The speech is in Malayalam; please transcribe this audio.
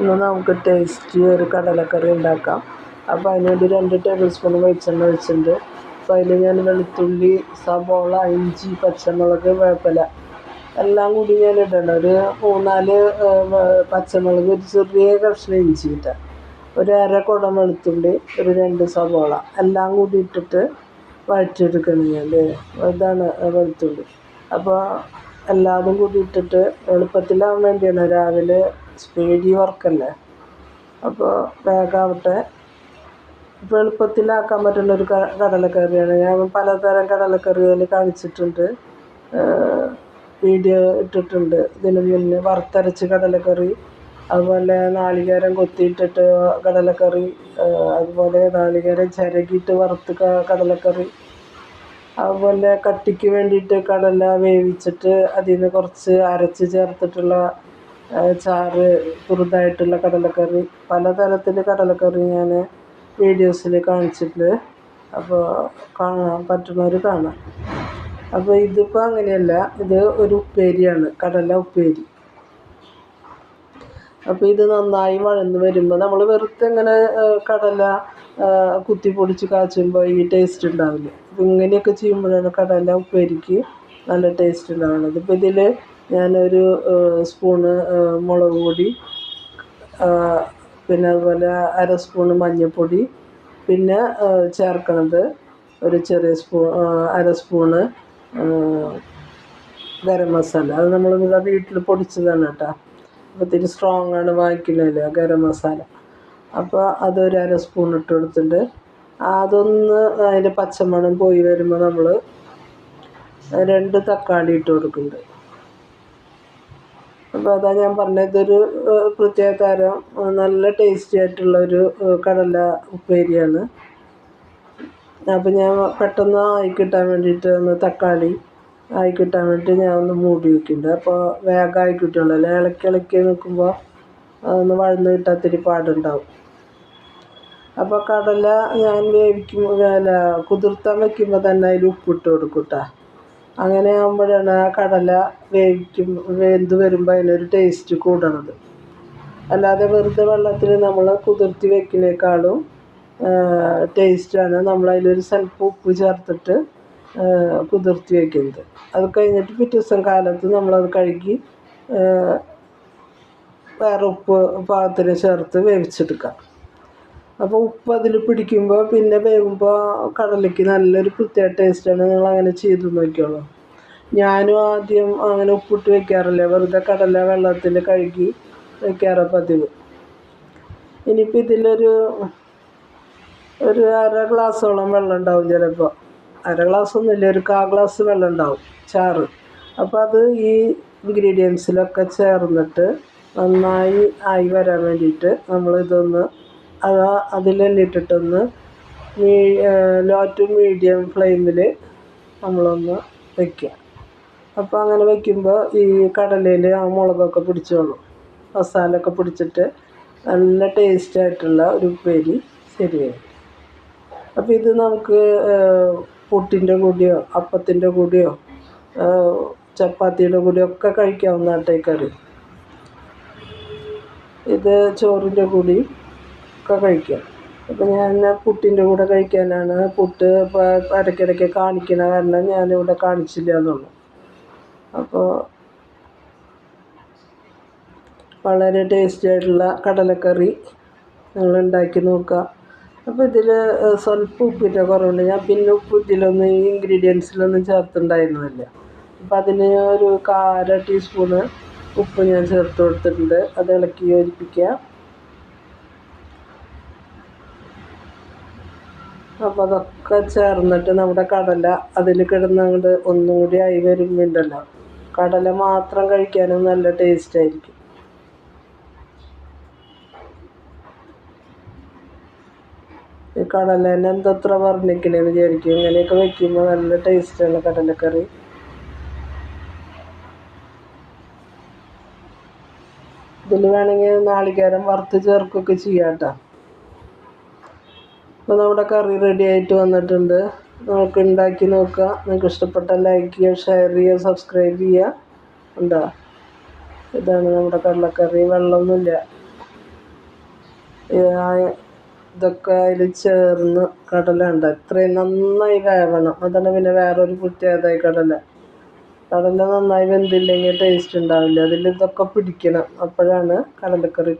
ഇന്ന് നമുക്ക് ടേസ്റ്റി ഒരു കടലക്കറി ഉണ്ടാക്കാം. അപ്പോൾ അതിനുവേണ്ടി രണ്ട് ടേബിൾ സ്പൂൺ വെളിച്ചെണ്ണ ഒഴിച്ചിട്ടുണ്ട്. അപ്പോൾ അതിൽ ഞാൻ വെളുത്തുള്ളി സവോള ഇഞ്ചി പച്ചമുളക് വേപ്പില എല്ലാം കൂടി ഞാൻ ഇടണം. ഒരു മൂന്നാൽ പച്ചമുളക് ഒരു ചെറിയ കഷ്ണം ഇഞ്ചി ഇട്ട. ഒരു അര കുടം വെളുത്തുള്ളി ഒരു രണ്ട് സവോള എല്ലാം കൂടി ഇട്ടിട്ട് വഴറ്റിയെടുക്കണം ഞാൻ ഇതാണ് വെളുത്തുള്ളി. അപ്പോൾ എല്ലാതും കൂടി ഇട്ടിട്ട് എളുപ്പത്തിലാവാൻ വേണ്ടിയാണ്. രാവിലെ സ്പീഡി വർക്കല്ലേ അപ്പോൾ വേഗാവട്ടെ. ഇപ്പോൾ എളുപ്പത്തിലാക്കാൻ പറ്റുന്ന ഒരു കടലക്കറിയാണ്. ഞാൻ പലതരം കടലക്കറികൾ കാണിച്ചിട്ടുണ്ട്. വീഡിയോ ഇട്ടിട്ടുണ്ട്. ഇതിന് മുന്നേ വറുത്തരച്ച് കടലക്കറി അതുപോലെ നാളികേരം കൊത്തിയിട്ടിട്ട് കടലക്കറി അതുപോലെ നാളികേരം ചിരകിയിട്ട് വറുത്ത് കടലക്കറി അതുപോലെ കട്ടിക്ക് വേണ്ടിയിട്ട് കടല വേവിച്ചിട്ട് അതിൽ നിന്ന് കുറച്ച് അരച്ച് ചേർത്തിട്ടുള്ള ചാറ് കുറുതായിട്ടുള്ള കടലക്കറി പലതരത്തിൽ കടലക്കറി ഞാൻ വീഡിയോസിൽ കാണിച്ചിട്ടുണ്ട്. അപ്പോൾ കാണാൻ പറ്റുന്നവർ കാണാം. അപ്പോൾ ഇതിപ്പോൾ അങ്ങനെയല്ല ഇത് ഒരു ഉപ്പേരിയാണ് കടല ഉപ്പേരി. അപ്പോൾ ഇത് നന്നായി വഴന്ന് വരുമ്പോൾ നമ്മൾ വെറുതെ ഇങ്ങനെ കടല കുത്തി പൊടിച്ച് കാച്ചുമ്പോൾ ഈ ടേസ്റ്റ് ഉണ്ടാവില്ല? ഇങ്ങനെയൊക്കെ ചെയ്യുമ്പോഴാണ് കടല ഉപ്പേരിക്ക് നല്ല ടേസ്റ്റ് ഉണ്ടാവുന്നത്. ഇപ്പോൾ ഇതിൽ ഞാനൊരു സ്പൂണ് മുളക് പൊടി പിന്നെ അതുപോലെ അര സ്പൂണ് മഞ്ഞൾപ്പൊടി പിന്നെ ചേർക്കണത് ഒരു ചെറിയ സ്പൂ അര സ്പൂണ് ഗരം മസാല. അത് നമ്മൾ ഇവിടെ വീട്ടിൽ പൊടിച്ചതാണ് കേട്ടോ. അപ്പോൾ ഇത്തിരി സ്ട്രോങ് ആണ് വാങ്ങിക്കുന്നില്ല ഗരം മസാല. അപ്പോൾ അതൊരു അര സ്പൂൺ ഇട്ട് കൊടുത്തിട്ട് അതൊന്ന് അതിന്റെ പച്ചമണം പോയി വരുമ്പോൾ നമ്മൾ രണ്ട് തക്കാളി ഇട്ട് കൊടുക്കുന്നുണ്ട്. അപ്പോൾ അതാ ഞാൻ പറഞ്ഞത് ഇതൊരു പ്രത്യേക തരം നല്ല ടേസ്റ്റി ആയിട്ടുള്ള ഒരു കടല ഉപ്പേരിയാണ് അപ്പോൾ ഞാൻ പെട്ടെന്ന് ആയി കിട്ടാൻ വേണ്ടിയിട്ട് ഒന്ന് തക്കാളി ആയി കിട്ടാൻ വേണ്ടിയിട്ട് ഞാൻ ഒന്ന് മൂടി വയ്ക്കുന്നുണ്ട് അപ്പോൾ വേഗമായി കിട്ടുള്ളൂ. അല്ലെങ്കിൽ ഇളക്കി ഇളക്കി നിൽക്കുമ്പോൾ അതൊന്ന് വഴന്ന് കിട്ടാത്തിരി പാടുണ്ടാവും. അപ്പോൾ കടല ഞാൻ വേവിക്കുമ്പോൾ അല്ല കുതിർത്താൻ വെക്കുമ്പോൾ തന്നെ അതിൽ ഉപ്പിട്ട് കൊടുക്കും കേട്ടോ അങ്ങനെ ആകുമ്പോഴാണ് ആ കടല വേവിക്കും വെന്ത് വരുമ്പോൾ അതിനൊരു ടേസ്റ്റ് കൂടണത്. അല്ലാതെ വെറുതെ വെള്ളത്തിൽ നമ്മൾ കുതിർത്തി വെക്കുന്നേക്കാളും ടേസ്റ്റാണ് നമ്മൾ അതിലൊരു സ്വല്പം ഉപ്പ് ചേർത്തിട്ട് കുതിർത്തി വെക്കുന്നത് അത് കഴിഞ്ഞിട്ട് പിറ്റേ ദിവസം കാലത്ത് നമ്മളത് കഴുകി വേറെ ഉപ്പ് പാകത്തിന് ചേർത്ത് വേവിച്ചെടുക്കാം. അപ്പോൾ ഉപ്പ് അതിൽ പിടിക്കുമ്പോൾ പിന്നെ വേകുമ്പോൾ കടലയ്ക്ക് നല്ലൊരു പ്രത്യേക ടേസ്റ്റാണ് നിങ്ങൾ അങ്ങനെ ചെയ്ത് നോക്കിയോളൂ ഞാനും ആദ്യം അങ്ങനെ ഉപ്പിട്ട് വെക്കാറില്ല. വെറുതെ കടല വെള്ളത്തിൽ കഴുകി വെക്കാറ് പതിവ്. ഇനിയിപ്പോൾ ഇതിലൊരു ഒരു അര ഗ്ലാസ്സോളം വെള്ളം ഉണ്ടാവും ചിലപ്പോൾ. അര ഗ്ലാസ് ഒന്നുമില്ല ഒരു കാ ഗ്ലാസ് വെള്ളം ഉണ്ടാവും ചാറ്. അപ്പോൾ അത് ഈ ഇൻഗ്രീഡിയൻസിലൊക്കെ ചേർന്നിട്ട് നന്നായി ആയി വരാൻ വേണ്ടിയിട്ട് നമ്മൾ ഇതൊന്ന് അത് അതിൽ തന്നെ ഇട്ടിട്ടൊന്ന് മീ ലോ ടു മീഡിയം ഫ്ലെയിമിൽ നമ്മളൊന്ന് വയ്ക്കുക അപ്പോൾ അങ്ങനെ വയ്ക്കുമ്പോൾ ഈ കടലയിൽ ആ മുളകൊക്കെ പിടിച്ചോളും. മസാലയൊക്കെ പിടിച്ചിട്ട് നല്ല ടേസ്റ്റ് ആയിട്ടുള്ള ഒരു ഉപ്പേരി ശരിയായി. അപ്പോൾ ഇത് നമുക്ക് പുട്ടിന്റെ കൂടിയോ അപ്പത്തിന്റെ കൂടിയോ ചപ്പാത്തിയുടെ കൂടെയോ ഒക്കെ കഴിക്കാവുന്ന ആട്ടേക്കറി ഇത് ചോറിന്റെ കൂടി ഒക്കെ കഴിക്കും. അപ്പോൾ ഞാൻ പുട്ടിന്റെ കൂടെ കഴിക്കാനാണ്. പുട്ട് ഇടയ്ക്കിടയ്ക്ക് കാണിക്കണ കാരണം ഞാനിവിടെ കാണിച്ചില്ല എന്നുള്ളു. അപ്പോൾ വളരെ ടേസ്റ്റി ആയിട്ടുള്ള കടലക്കറി നിങ്ങൾ ഉണ്ടാക്കി നോക്കുക. അപ്പോൾ ഇതിൽ സ്വല്പം ഉപ്പിന്റെ കുറവുണ്ട്. ഞാൻ പിന്നെ ഉപ്പ് ഇതിലൊന്നും ഇൻഗ്രീഡിയൻസിലൊന്നും ചേർത്തുണ്ടായിരുന്നില്ല അപ്പോൾ അതിന് ഒരു കാര ടീസ്പൂണ് ഉപ്പ് ഞാൻ ചേർത്ത് കൊടുത്തിട്ടുണ്ട്. അത് ഇളക്കി യോജിപ്പിക്കുക. അപ്പോൾ അതൊക്കെ ചേർന്നിട്ട് നമ്മുടെ കടല അതിൽ കിടന്നുകൊണ്ട് ഒന്നും കൂടി ആയി വരുമ്പോണ്ടല്ലോ കടല മാത്രം കഴിക്കാനും നല്ല ടേസ്റ്റ് ആയിരിക്കും. ഈ കടലേനെ എന്തത്ര വർണിക്കണേന്ന് വിചാരിക്കും. ഇങ്ങനെയൊക്കെ വെക്കുമ്പോൾ നല്ല ടേസ്റ്റാണ് കടലക്കറി. ഇതിൽ വേണമെങ്കിൽ നാളികേരം വറുത്ത് ചേർക്കുകയൊക്കെ ചെയ്യാം കേട്ടോ. അപ്പോൾ നമ്മുടെ കറി റെഡി ആയിട്ട് വന്നിട്ടുണ്ട്. നമുക്ക് ഉണ്ടാക്കി നോക്കുക നിങ്ങൾക്ക് ഇഷ്ടപ്പെട്ടാൽ ലൈക്ക് ചെയ്യുക ഷെയർ ചെയ്യുക സബ്സ്ക്രൈബ് ചെയ്യുക. ഉണ്ടോ ഇതാണ് നമ്മുടെ കടലക്കറി. വെള്ളമൊന്നുമില്ല. ഇതൊക്കെ അതിൽ ചേർന്ന് കടല ഉണ്ട് ഇത്രയും നന്നായി വേവണം. അതാണ് പിന്നെ വേറൊരു പ്രത്യേകത ഈ കടല. കടല നന്നായി വെന്തില്ലെങ്കിൽ ടേസ്റ്റ് ഉണ്ടാവില്ല. അതിൽ ഇതൊക്കെ പിടിക്കണം. അപ്പോഴാണ് കടലക്കറി